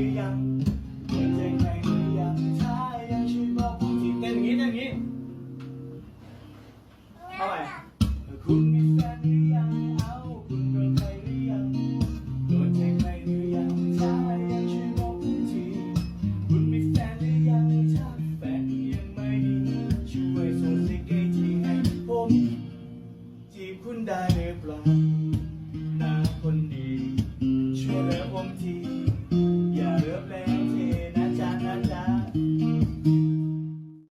ือยังเจ็บใจใครหรือยังถ้ายังช่วยบอกผมทีเต้นอย่างนี้เต้นอย่างนี้เท่าไหคุณมีแฟนหรือยังเอาคุณโดนใครหรือยังโดนใจใครหรือยังถ้ายังช่วยบอกผมทีคุณมีแฟนหรือยังถ้าแฟนยังไม่ดีช่วยส่งสิกเกทีให้ผมจีบคุณได้หรือเปล่า